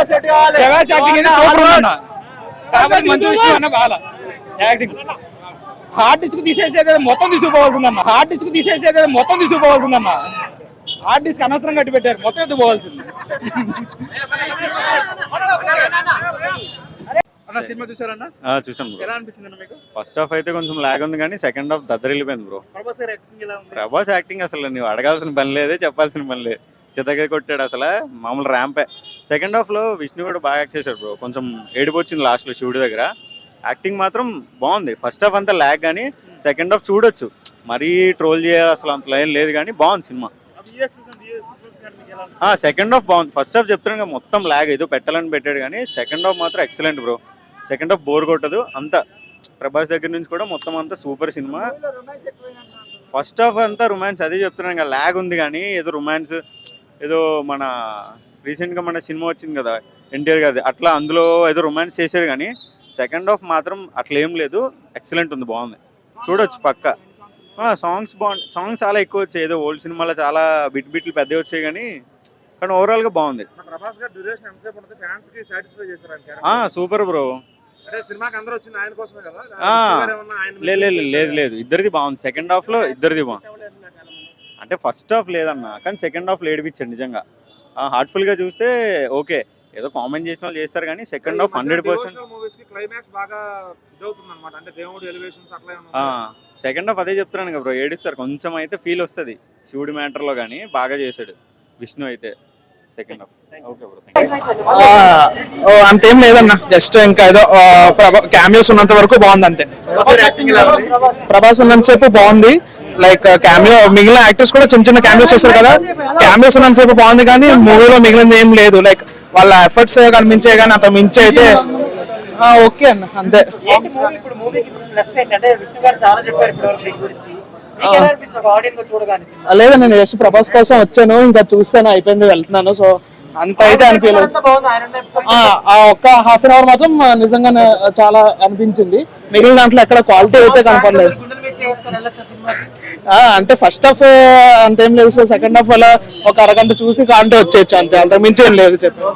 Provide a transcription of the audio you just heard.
Prabhas acting అయితే super ఉందన్న కాకపోతే మంచి విషయం అన్న బాగా యాక్టింగ్. హార్డ్ డిస్క్ తీసేసేది మొత్తం తీసుకుపోవాల్సిందన్న హార్డ్ డిస్క్ తీసేసేది మొత్తం తీసుకుపోవాల్సిందన్న హార్డ్ డిస్క్ అనవసరం కట్టి పెట్టారు. మొత్తం ఎత్తుకోవాల్సింది అన్న సినిమా చూసారన్న ఆ, చూసాం బ్రో. ఎలా అనిపించింది మీకు? ఫస్ట్ హాఫ్ అయితే కొంచెం లాగ్ ఉంది కానీ సెకండ్ హాఫ్ దద్దరిల్లిపోయింది బ్రో. ప్రభాస్ యాక్టింగ్ ఎలా ఉంది? ప్రభాస్ యాక్టింగ్ అసలు నువ్వు అడగాల్సిన పని లేదే చెప్పాల్సిన పని లేదు. చితగా కొట్టాడు అసలు. మామూలు ర్యాంపే సెకండ్ హాఫ్లో విష్ణు కూడా బాగా యాక్ట్ చేశాడు బ్రో కొంచెం ఏడుపు వచ్చింది లాస్ట్ శివుడి దగ్గర. యాక్టింగ్ మాత్రం బాగుంది. ఫస్ట్ హాఫ్ అంతా ల్యాగ్ కానీ సెకండ్ హాఫ్ చూడొచ్చు. మరీ ట్రోల్ చేయాలి అసలు అంత లైన్ లేదు కానీ బాగుంది సినిమా. సెకండ్ హాఫ్ బాగుంది. ఫస్ట్ హాఫ్ చెప్తున్నాను కదా, మొత్తం ల్యాగ్ ఏదో పెట్టాలని పెట్టాడు కానీ సెకండ్ హాఫ్ మాత్రం excellent bro second half bore కొట్టదు. అంతా ప్రభాస్ దగ్గర నుంచి కూడా మొత్తం అంతా సూపర్ సినిమా ఫస్ట్ హాఫ్ అంతా రొమాన్స్ అదే చెప్తున్నాను ల్యాగ్ ఉంది కానీ ఏదో రొమాన్స్ ఏదో మన రీసెంట్గా మన సినిమా వచ్చింది కదా ఎన్టీఆర్ గారిది. అట్లా అందులో ఏదో రొమాన్స్ చేశాడు కానీ సెకండ్ హాఫ్ మాత్రం అట్లా ఏం లేదు. ఎక్సలెంట్ ఉంది బాగుంది. చూడొచ్చు పక్క. సాంగ్స్ బాగుంది. సాంగ్స్ చాలా ఎక్కువ వచ్చాయి. ఏదో ఓల్డ్ సినిమాలో చాలా బిట్ బిట్లు పెద్దవి వచ్చాయి కానీ కానీ బాగుంది. చేశారు ఆయన character. ఆ సూపర్ బ్రో లేదు లేదు లేదు. ఇద్దరిది బాగుంది. సెకండ్ హాఫ్లో ఇద్దరిది బాగుంది. అంటే ఫస్ట్ హాఫ్ లేదన్న కానీ సెకండ్ హాఫ్ ఏడిపించండి నిజంగా. హార్ట్ఫుల్గా చూస్తే ఓకే ఏదో కామెంట్ చేసిన వాళ్ళు చేస్తారు కానీ సెకండ్ హాఫ్ హండ్రెడ్ పర్సెంట్ మూవీస్కి క్లైమాక్స్ బాగా ఇదవుతుంది అనమాట అంటే దేవుడు ఎలివేషన్స్ అట్లా ఏమన్నా ఉన్నాయా? సెకండ్ హాఫ్ అదే చెప్తున్నాను కదా బ్రో ఏడిస్తారు. కొంచెం అయితే ఫీల్ వస్తుంది. శివుడి మ్యాటర్లో కానీ బాగా చేశాడు విష్ణు అయితే సెకండ్ హాఫ్ ఓకే బ్రో ఓ, అంతేం లేదన్న. జస్ట్ ఇంకా ఏదో క్యామియోస్ ఉన్నంత వరకు బాగుంది అంతే. ప్రభాస్ ఉన్నంతసేపు బాగుంది. లైక్ క్యామియో మిగిలిన యాక్టర్స్ కూడా చిన్న చిన్న క్యామియోస్ చేస్తారు కదా. క్యామియోస్ ఉన్నంతసేపు బాగుంది కానీ మూవీలో మిగిలింది ఏం లేదు. లైక్ వాళ్ళ ఎఫర్ట్స్ కనిపించే కానీ అంత మించి అయితే ఆ, ఓకే అన్న అంతే? లేదా నేను జస్ట్ ప్రభాస్ కోసం వచ్చాను ఇంకా చూస్తాను అయిపోయింది వెళ్తున్నాను. సో అంత అయితే అనిపించలేదు. ఆ ఒక్క హాఫ్ అన్ అవర్ మాత్రం నిజంగా చాలా అనిపించింది. మిగిలిన దాంట్లో ఎక్కడ క్వాలిటీ అయితే కనపడలేదు. ఆ, అంటే ఫస్ట్ హాఫ్ అంతేం లేదు సార్ సెకండ్ హాఫ్ అలా ఒక అరగంట చూసి కాంటే వచ్చేయచ్చు అంతే. అంత మించి ఏం లేదు చెప్పు.